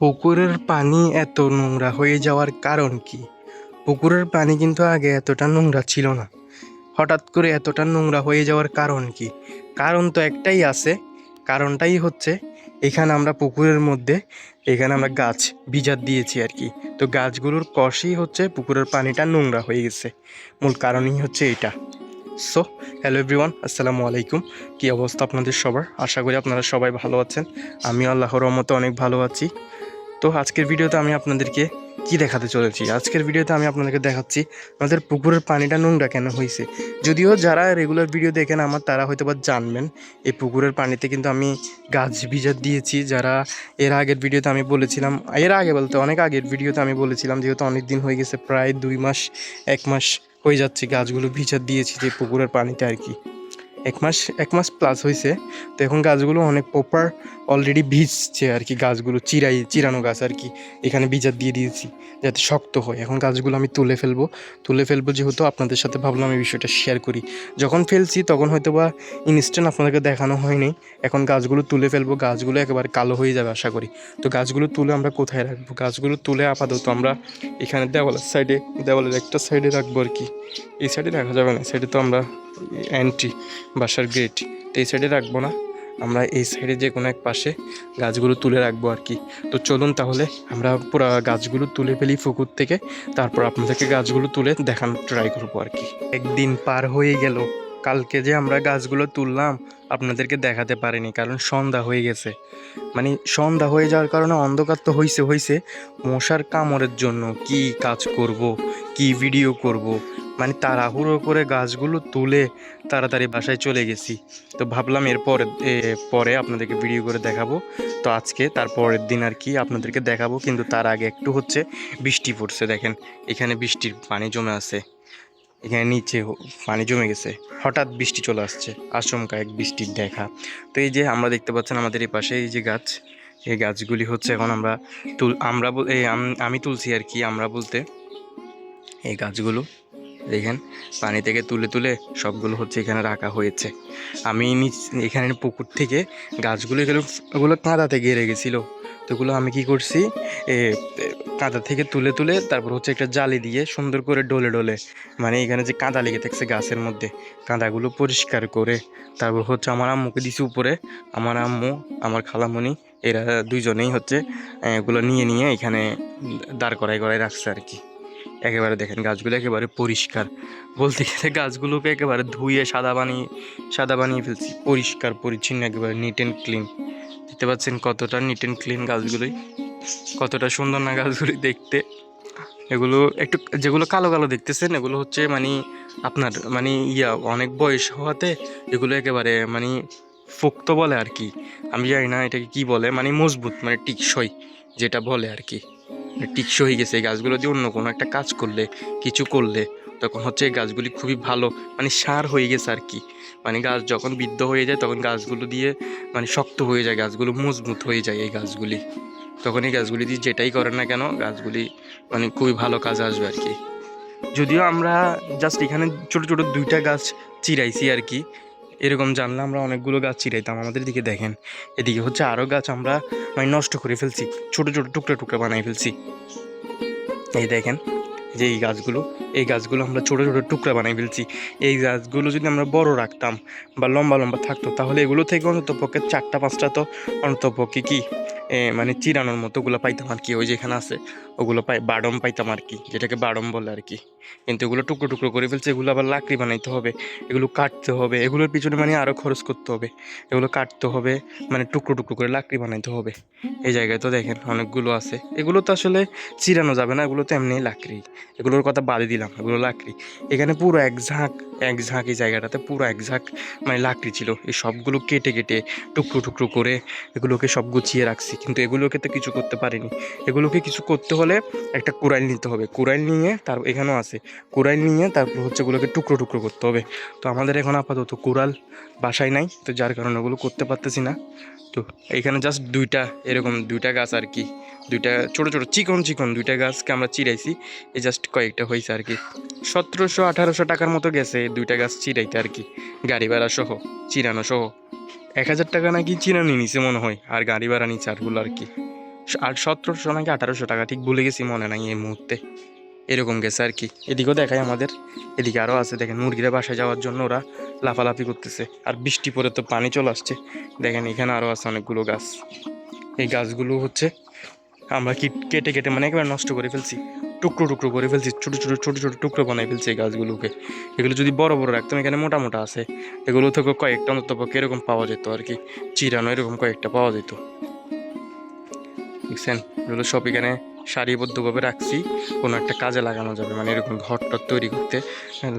পুকুরের পানি এত নোংরা হয়ে যাওয়ার কারণ কি? পুকুরের পানি কিন্তু আগে এতটা নোংরা ছিল না। হঠাৎ করে এতটা নোংরা হয়ে যাওয়ার কারণ কি? কারণ তো একটাই আছে। কারণটাই হচ্ছে, এখানে আমরা পুকুরের মধ্যে, এখানে আমরা গাছ বিজাত দিয়েছি আর কি। তো গাছগুলোর কষই হচ্ছে পুকুরের পানিটা নোংরা হয়ে গেছে। মূল কারণই হচ্ছে এটা। সো হ্যালো এভরিওয়ান আসসালামু আলাইকুম। কী অবস্থা আপনাদের সবার? আশা করি আপনারা সবাই ভালো আছেন। আমি আল্লাহর রহমতে অনেক ভালো আছি। তো আজকের ভিডিওতে আমি আপনাদেরকে কি দেখাতে চলেছি? আজকের ভিডিওতে আমি আপনাদেরকে দেখাচ্ছি আমাদের পুকুরের পানিটা নোংরা কেন হয়েছে যদিও যারা রেগুলার ভিডিও দেখেন, আমার তারা হয়তো বা জানবেন, এই পুকুরের পানিতে কিন্তু আমি গাছ ভিজাত দিয়েছি। যারা এর আগের ভিডিওতে আমি বলেছিলাম, এর আগে বলতে অনেক আগের ভিডিওতে আমি বলেছিলাম, যেহেতু অনেক দিন হয়ে গেছে, প্রায় দুই মাস, এক মাস হয়ে যাচ্ছে গাছগুলো ভিজাত দিয়েছি যে পুকুরের পানিতে আর কি। এক মাস এক মাস প্লাস হয়েছে তো এখন গাছগুলো অনেক প্রপার অলরেডি ভিজছে আর কি, গাছগুলো চিরাই, চিরানো গাছ আর কি। এখানে বীজার দিয়ে দিয়েছি যাতে শক্ত হয়। এখন গাছগুলো আমি তুলে ফেলব। তুলে ফেলব যেহেতু আপনাদের সাথে ভাবলাম এই বিষয়টা শেয়ার করি। যখন ফেলছি তখন হয়তো বা ইনস্ট্যান্ট আপনাদেরকে দেখানো হয়নি। এখন গাছগুলো তুলে ফেলব। গাছগুলো একেবারে কালো হয়ে যাবে আশা করি। তো গাছগুলো তুলে আমরা কোথায় রাখব? গাছগুলো তুলে আপাতত আমরা এখানে দেওয়ালের সাইডে দেওয়ালের একটা সাইডে রাখব আর কি। এই সাইডে রাখা যাবে না। সাইডে তো আমরা অ্যান্ট্রি বাসার গেট তো এই সাইডে রাখব না। আমরা এই সাইডে যে কোনো এক পাশে গাছগুলো তুলে রাখব আর কি। তো চলুন তাহলে, আমরা পুরো গাছগুলো তুলে ফেলি পুকুর থেকে। তারপর আপনাদেরকে গাছগুলো তুলে দেখানোর ট্রাই করব আর কি। একদিন পার হয়ে গেল। কালকে যে আমরা গাছগুলো তুললাম, আপনাদেরকে দেখাতে পারিনি, কারণ সন্ধ্যা হয়ে গেছে। মানে সন্ধ্যা হয়ে যাওয়ার কারণে অন্ধকার তো হয়েছে হয়েছে মশার কামড়ের জন্য কি কাজ করব, কি ভিডিও করব মানে তাড়াহুড়ো করে গাছগুলো তুলে তাড়াতাড়ি বাসায় চলে গেছি। তো ভাবলাম এরপর পরে আপনাদেরকে ভিডিও করে দেখাবো। তো আজকে তার পরের দিন আর কি আপনাদেরকে দেখাবো, কিন্তু তার আগে একটু হচ্ছে বৃষ্টি পড়ছে দেখেন। এখানে বৃষ্টির পানি জমে আছে। এখানে নিচে পানি জমে গেছে। হঠাৎ বৃষ্টি চলে আসছে। আচমকা এক বৃষ্টির দেখা। তো এই যে আমরা দেখতে পাচ্ছেন আমাদের এই পাশে এই যে গাছ, এই গাছগুলি হচ্ছে এখন আমরা তুল, আমরা আমি তুলছি আর কি, আমরা বলতে। এই গাছগুলো দেখেন, পানি থেকে তুলে তুলে সবগুলো হচ্ছে এখানে রাখা হয়েছে। আমি নিচ, এখানে পুকুর থেকে গাছগুলো এগুলো ওগুলো কাঁদাতে গেড়ে গেছিল। তো ওগুলো আমি কি করছি কাঁদা থেকে তুলে তুলে তারপর হচ্ছে একটা জালি দিয়ে সুন্দর করে ডলে ডলে মানে এখানে যে কাঁদা লেগে থাকছে গাছের মধ্যে, কাঁদাগুলো পরিষ্কার করে তারপর হচ্ছে আমার আম্মুকে দিছি উপরে। আমার আম্মু, আমার খালামণি এরা দুইজনেই হচ্ছে এগুলো নিয়ে নিয়ে এখানে দাঁড় করাই করাই রাখছে আর কি। একেবারে দেখেন গাছগুলো একেবারে পরিষ্কার। বলতে গেলে গাছগুলোকে একেবারে ধুয়ে সাদা বানিয়ে সাদা বানিয়ে ফেলছি। পরিষ্কার, পরিচ্ছন্ন, একেবারে নিট অ্যান্ড ক্লিন দেখতে পাচ্ছেন কতটা নিট অ্যান্ড ক্লিন গাছগুলোই। কতটা সুন্দর না গাছগুলি দেখতে। এগুলো একটু, যেগুলো কালো কালো দেখতেছেন, এগুলো হচ্ছে মানে আপনার মানে ইয়া, অনেক বয়স হওয়াতে এগুলো একেবারে মানে পোক্ত বলে আর কি। আমি জানি না এটাকে কি বলে মানে মজবুত মানে টিকসই যেটা বলে আর কি। টিকসই হয়ে গেছে, এই গাছগুলো দিয়ে অন্য কোনো একটা কাজ করলে, কিছু করলে, তখন হচ্ছে এই গাছগুলি খুবই ভালো মানে সার হয়ে গেছে আর কি। মানে গাছ যখন বৃদ্ধ হয়ে যায়, তখন গাছগুলো দিয়ে মানে শক্ত হয়ে যায়, গাছগুলো মজবুত হয়ে যায় এই গাছগুলি। তখন এই গাছগুলি দিয়ে যেটাই করেন না কেন, গাছগুলি মানে খুবই ভালো কাজ আসবে আর কি। যদিও আমরা জাস্ট এখানে ছোটো ছোটো দুইটা গাছ চিরাইছি আর কি এরকম জানলে আমরা অনেকগুলো গাছ চিরাইতাম। আমাদের দিকে দেখেন, এদিকে হচ্ছে আরও গাছ আমরা মানে নষ্ট করে ফেলছি, ছোট ছোট টুকরা টুকরা বানাই ফেলছি। এই দেখেন, যে এই গাছগুলো এই গাছগুলো আমরা ছোটো ছোটো টুকরা বানাই ফেলছি। এই গাছগুলো যদি আমরা বড় রাখতাম বা লম্বা লম্বা থাকতো, তাহলে এগুলো থেকে অন্তত পক্ষে চারটা, পাঁচটা তো অন্তত পক্ষে কি মানে চিরানোর মতো ওগুলো পাইতাম আর কি, ওই যেখানে আছে, ওগুলো পাই, বাডম পাইতাম আর কি, যেটাকে বাডম বলে আর কি। কিন্তু এগুলো টুকরো টুকরো করে ফেলছে, এগুলো আবার লাকড়ি বানাইতে হবে, এগুলো কাটতে হবে, এগুলোর পিছনে মানে আরও খরচ করতে হবে, এগুলো কাটতে হবে মানে টুকরো টুকরো করে লাকড়ি বানাইতে হবে। এই জায়গায় তো দেখেন অনেকগুলো আছে, এগুলো তো আসলে চিরানো যাবে না, এগুলো তো এমনিই লাকড়ি, এগুলোর কথা বাদে দিলাম, এগুলো লাকড়ি। এখানে পুরো এক ঝাঁক এক ঝাঁক, এই জায়গাটাতে পুরো এক ঝাঁক মানে লাকড়ি ছিল, এই সবগুলো কেটে কেটে টুকরো টুকরো করে এগুলোকে সব গুছিয়ে রাখছি। কিন্তু এগুলোকে তো কিছু করতে পারিনি। এগুলোকে কিছু করতে হলে একটা কুড়াইল নিতে হবে। কুড়াইল নিয়ে তার এখানেও আছে। কুড়াইল নিয়ে তারপর হচ্ছে এগুলোকে টুকরো টুকরো করতে হবে। তো আমাদের এখন আপাতত কুড়াল বাসায় নাই। তো যার কারণে ওগুলো করতে পারতেছি না। তো এখানে জাস্ট দুইটা এরকম দুইটা গাছ আর কি। দুইটা ছোট ছোট, চিকন চিকন দুইটা গাছকে আমরা চিরাইছি। এই জাস্ট কয়েকটা হয়েছে আর কি। সতেরোশো, আঠারোশো টাকার মতো গেছে দুইটা গাছ চিরাইতে আর কি। গাড়ি ভাড়া সহ, চিরানো সহ। এক হাজার টাকা নাকি চিরানি নিছে মনে হয়, আর গাড়ি ভাড়া নিচ্ছে আরগুলো আর কি। আর সতেরোশো নাকি আঠারোশো টাকা, ঠিক ভুলে গেছি মনে নাই এই মুহূর্তে। এরকম গেছে আর কি। এদিকেও দেখায় আমাদের, এদিকে আরও আছে, দেখেন মুরগিরা বাসায় যাওয়ার জন্য ওরা লাফালাফি করতেছে, আর বৃষ্টি পরে তো পানি চলে আসছে। দেখেন এখানে আরও আছে অনেকগুলো গাছ। এই গাছগুলো হচ্ছে, আমরা কি কেটে কেটে মানে একেবারে নষ্ট করে ফেলছি। টুকরো টুকরো করে ফেলছি, ছোটো ছোটো ছোটো ছোটো টুকরো বানাই ফেলছি এই গাছগুলোকে। এগুলো যদি বড় বড় রাখতাম, এখানে মোটা মোটা আছে। এগুলো থেকে কয়েকটা অন্তত পক্ষে এরকম পাওয়া যেত আর কি। চিরানো এরকম কয়েকটা পাওয়া যেত। দেখছেন? এগুলো সব এখানে সারিবদ্ধভাবে রাখছি। কোনো একটা কাজে লাগানো যাবে মানে এরকম ঘর টর তৈরি করতে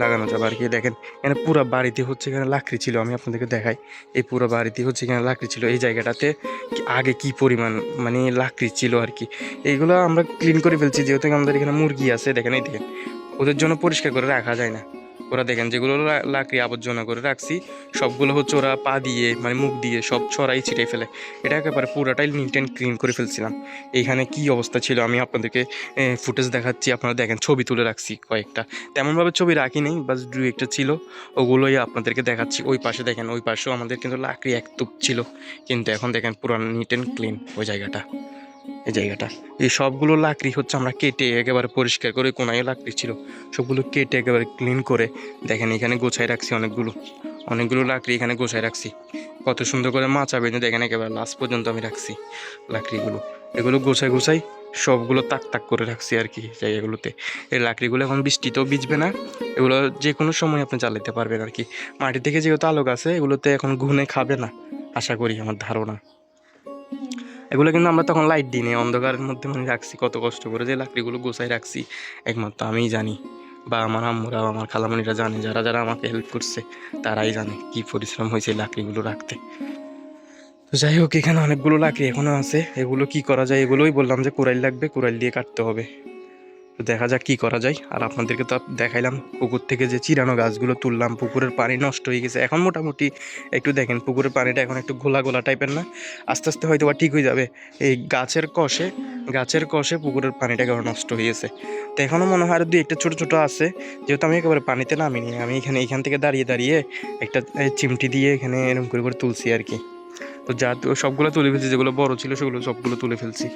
লাগানো যাবে। আর কি, দেখেন, এখানে পুরো বাড়িতে হচ্ছে এখানে লাকড়ি ছিল, আমি আপনাদেরকে দেখাই। এই পুরো বাড়িতে হচ্ছে এখানে লাকড়ি ছিল। এই জায়গাটাতে আগে কি পরিমাণ মানে লাকড়ি ছিল আর কি। এইগুলো আমরা ক্লিন করে ফেলছি, যেহেতু আমাদের এখানে মুরগি আছে, দেখেন, এই দেখেন। ওদের জন্য পরিষ্কার করে রাখা যায় না। ওরা দেখেন যেগুলো লাকড়ি আবর্জনা করে রাখছি, সবগুলো হচ্ছে ওরা পা দিয়ে মানে মুখ দিয়ে সব ছড়াই ছিটিয়ে ফেলে। এটা একেবারে পুরোটাই নিট অ্যান্ড ক্লিন করে ফেলছিলাম। এইখানে কি অবস্থা ছিল আমি আপনাদেরকে ফুটেজ দেখাচ্ছি, আপনারা দেখেন, ছবি তুলে রাখছি কয়েকটা। তেমনভাবে ছবি রাখি নেই, বাস দু একটা ছিল, ওগুলোই আপনাদেরকে দেখাচ্ছি। ওই পাশে দেখেন, ওই পাশেও আমাদের কিন্তু লাকড়ি এক তুপ ছিল, কিন্তু এখন দেখেন পুরো নিট অ্যান্ড ক্লিন ওই জায়গাটা। এই জায়গাটা। এই সবগুলো লাকড়ি হচ্ছে আমরা কেটে একেবারে পরিষ্কার করে কোনায় লাকড়ি ছিল। সবগুলো কেটে একেবারে ক্লিন করে দেখেন এখানে গোছায় রাখছি অনেকগুলো। অনেকগুলো লাকড়ি এখানে গোছায় রাখছি। কত সুন্দর করে মাচা বেঁধে দেখেন একেবারে লাস্ট পর্যন্ত আমি রাখছি লাকড়িগুলো। এগুলো গোছায় গোছাই সবগুলো তাক তাক করে রাখছি আর কি জায়গাগুলোতে। এই লাকড়িগুলো এখন বৃষ্টিতেও ভিজবে না। এগুলো যে কোনো সময় আপনি জ্বালাতে পারবেন আর কি। মাটি থেকে যেহেতু আলোক আছে, এগুলোতে এখন ঘুনে খাবে না। আশা করি, আমার ধারণা। এগুলো কিন্তু আমরা তখন লাইট দিই অন্ধকারের মধ্যে মানে রাখছি, কত কষ্ট করে যে লাকড়িগুলো গোছাই রাখছি। একমাত্র আমিই জানি, বা আমার আম্মুরা আমার খালামণিরা জানে, যারা যারা আমাকে হেল্প করছে, তারাই জানে কি পরিশ্রম হয়েছে লাকড়িগুলো রাখতে। তো যাই হোক, এখানে অনেকগুলো লাকড়ি এখনও আছে, এগুলো কি করা যায় এগুলোই বললাম যে কোরাইল লাগবে কুড়াইল দিয়ে কাটতে হবে। তো দেখা যাক কি করা যায়। আর আপনাদেরকে তো দেখাইলাম পুকুর থেকে যে চিরানো গাছগুলো তুললাম, পুকুরের পানি নষ্ট হয়ে গেছে। এখন মোটামুটি একটু দেখেন, পুকুরের পানিটা এখন একটু ঘোলা গোলা টাইপের না? আস্তে আস্তে হয়তো বা ঠিক হয়ে যাবে। এই গাছের কষে গাছের কষে পুকুরের পানিটা একেবারে নষ্ট হয়ে গেছে। তো এখনও মনে হয় আর দুই একটা ছোটো ছোটো আছে। যেহেতু আমি একেবারে পানিতে নামিনি, আমি এখানে, এখান থেকে দাঁড়িয়ে দাঁড়িয়ে একটা চিমটি দিয়ে এখানে এরকম করে করে তুলছি আর কি। তো যা সবগুলো তুলে ফেলছি, যেগুলো বড় ছিল সেগুলো সবগুলো তুলে ফেলছি।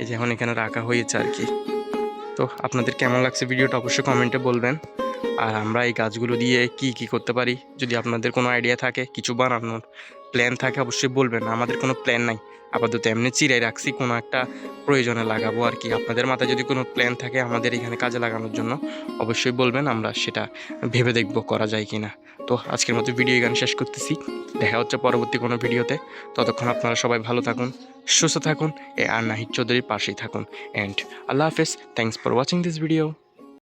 এই যে এখন এখানে রাখা হয়েছে আর কি। তো আপনাদের কেমন লাগছে ভিডিওটা অবশ্যই কমেন্টে বলবেন। আর আমরা এই গাছগুলো দিয়ে কি কি করতে পারি? যদি আপনাদের কোনো আইডিয়া থাকে, কিছু বানানোর প্ল্যান থাকে, অবশ্যই বলবেন। আমাদের কোনো প্ল্যান নাই। আপাতত এমনি চিরাই রাখছি, কোনো একটা প্রয়োজনে লাগাবো আর কি। আপনাদের মাথায় যদি কোনো প্ল্যান থাকে আমাদের এখানে কাজে লাগানোর জন্য, অবশ্যই বলবেন, আমরা সেটা ভেবে দেখব করা যায় কি না তো আজকের মতো ভিডিও এখানে শেষ করতেছি। দেখা হচ্ছে পরবর্তী কোনো ভিডিওতে। ততক্ষণ আপনারা সবাই ভালো থাকুন, সুস্থ থাকুন, এ আর নাহিদ চৌধুরীর পাশেই থাকুন। অ্যান্ড আল্লাহ হাফেজ thanks for watching this video